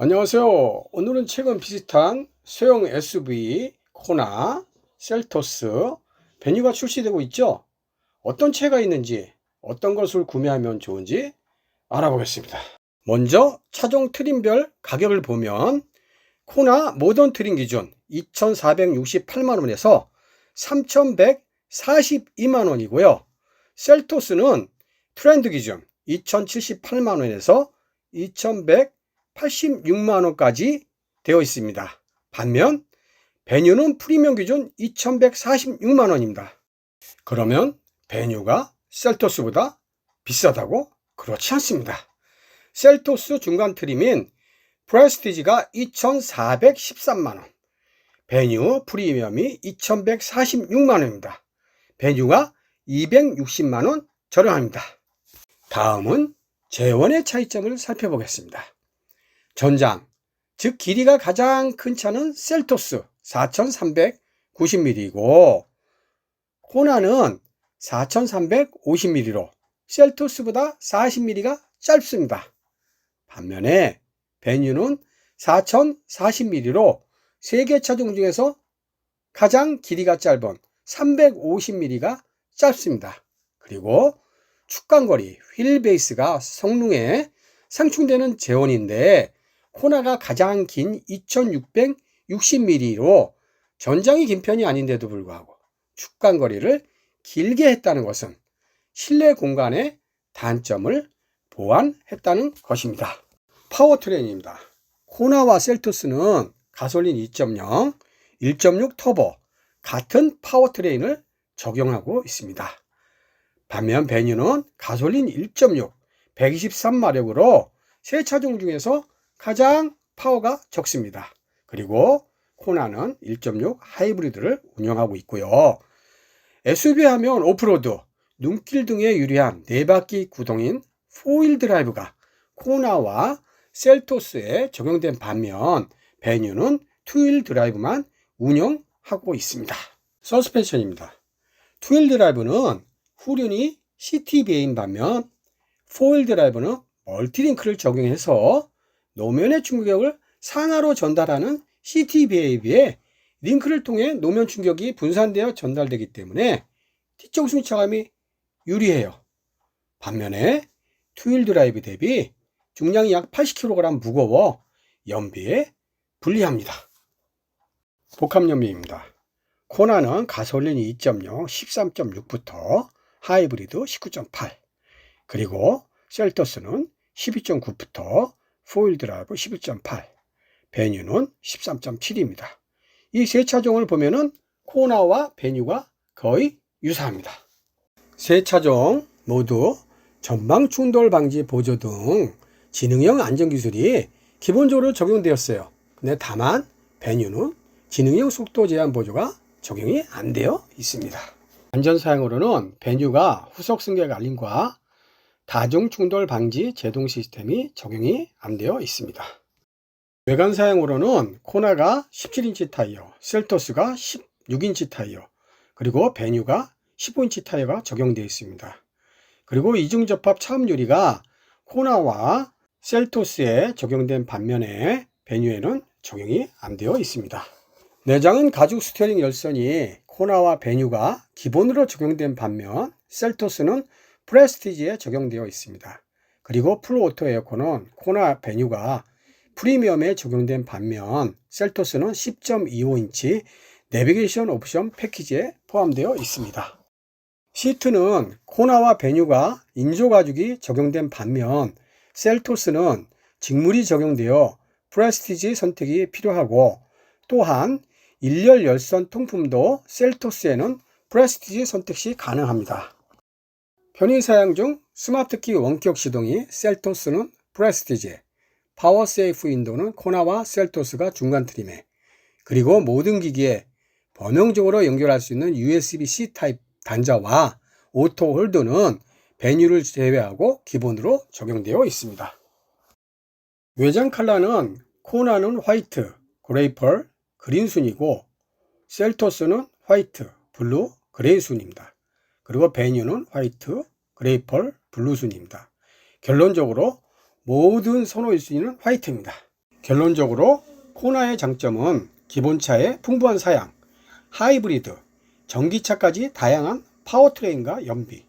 안녕하세요. 오늘은 최근 비슷한 소형 SUV 코나, 셀토스, 베뉴가 출시되고 있죠. 어떤 차가 있는지, 어떤 것을 구매하면 좋은지 알아보겠습니다. 먼저 차종 트림별 가격을 보면 코나 모던 트림 기준 2,468만 원에서 3,142만 원이고요. 셀토스는 트렌드 기준 2,078만 원에서 2,186만 원까지 되어 있습니다. 반면 베뉴는 프리미엄 기준 2,146만 원입니다. 그러면 베뉴가 셀토스보다 비싸다고? 그렇지 않습니다. 셀토스 중간 트림인 프레스티지가 2,413만 원, 베뉴 프리미엄이 2,146만 원입니다. 베뉴가 260만 원 저렴합니다. 다음은 재원의 차이점을 살펴보겠습니다. 전장, 즉 길이가 가장 큰 차는 셀토스 4390mm이고 코나는 4350mm로 셀토스보다 40mm가 짧습니다. 반면에 베뉴는 4040mm로 세계 차종 중에서 가장 길이가 짧은 350mm가 짧습니다. 그리고 축간거리, 휠 베이스가 성능에 상충되는 재원인데 코나가 가장 긴 2660mm로 전장이 긴 편이 아닌데도 불구하고 축간 거리를 길게 했다는 것은 실내 공간의 단점을 보완했다는 것입니다. 파워트레인입니다. 코나와 셀토스는 가솔린 2.0, 1.6 터보 같은 파워트레인을 적용하고 있습니다. 반면 베뉴는 가솔린 1.6, 123마력으로 세 차종 중에서 가장 파워가 적습니다. 그리고 코나는 1.6 하이브리드를 운영하고 있고요. SUV 하면 오프로드, 눈길 등에 유리한 4바퀴 구동인 4휠 드라이브가 코나와 셀토스에 적용된 반면 베뉴는 2휠 드라이브만 운영하고 있습니다. 서스펜션입니다. 2휠 드라이브는 후륜이 CTBA인 반면 4휠 드라이브는 멀티링크를 적용해서 노면의 충격을 상하로 전달하는 CTBA에 비해 링크를 통해 노면 충격이 분산되어 전달되기 때문에 뒤쪽 승차감이 유리해요. 반면에 투휠 드라이브 대비 중량이 약 80kg 무거워 연비에 불리합니다. 복합 연비입니다. 코나는 가솔린 2.0 13.6부터 하이브리드 19.8 그리고 셀토스는 12.9부터 포일 드라이브 11.8 베뉴는 13.7입니다. 이 세 차종을 보면은 코나와 베뉴가 거의 유사합니다. 세 차종 모두 전방 충돌 방지 보조 등 지능형 안전 기술이 기본적으로 적용되었어요. 근데 다만 베뉴는 지능형 속도 제한 보조가 적용이 안 되어 있습니다. 안전 사양으로는 베뉴가 후속 승객 알림과 다중 충돌 방지 제동 시스템이 적용이 안 되어 있습니다. 외관 사양으로는 코나가 17인치 타이어, 셀토스가 16인치 타이어, 그리고 베뉴가 15인치 타이어가 적용되어 있습니다. 그리고 이중 접합 차음 유리가 코나와 셀토스에 적용된 반면에 베뉴에는 적용이 안 되어 있습니다. 내장은 가죽 스티어링 열선이 코나와 베뉴가 기본으로 적용된 반면 셀토스는 프레스티지에 적용되어 있습니다. 그리고 풀오토 에어컨은 코나 베뉴가 프리미엄에 적용된 반면 셀토스는 10.25인치 내비게이션 옵션 패키지에 포함되어 있습니다. 시트는 코나와 베뉴가 인조 가죽이 적용된 반면 셀토스는 직물이 적용되어 프레스티지 선택이 필요하고 또한 일렬 열선 통풍도 셀토스에는 프레스티지 선택 시 가능합니다. 편의 사양 중 스마트키 원격 시동이 셀토스는 프레스티지, 파워 세이프 윈도우는 코나와 셀토스가 중간 트림에, 그리고 모든 기기에 범용적으로 연결할 수 있는 USB-C 타입 단자와 오토 홀더는 베뉴를 제외하고 기본으로 적용되어 있습니다. 외장 컬러는 코나는 화이트, 그레이펄, 그린 순이고 셀토스는 화이트, 블루, 그레이 순입니다. 그리고 베뉴는 화이트, 그레이펄, 블루 순입니다. 결론적으로 모든 선호 1순위는 화이트입니다. 결론적으로 코나의 장점은 기본차의 풍부한 사양, 하이브리드, 전기차까지 다양한 파워트레인과 연비,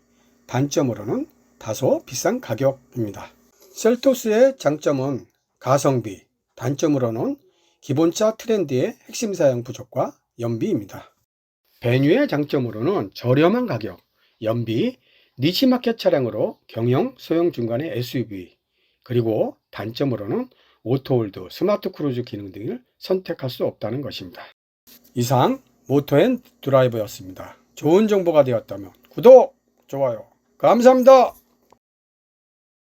단점으로는 다소 비싼 가격입니다. 셀토스의 장점은 가성비, 단점으로는 기본차 트렌드의 핵심 사양 부족과 연비입니다. 베뉴의 장점으로는 저렴한 가격, 연비, 니치마켓 차량으로 경영, 소형 중간의 SUV, 그리고 단점으로는 오토홀드, 스마트 크루즈 기능 등을 선택할 수 없다는 것입니다. 이상 모토앤 드라이버였습니다. 좋은 정보가 되었다면 구독, 좋아요, 감사합니다.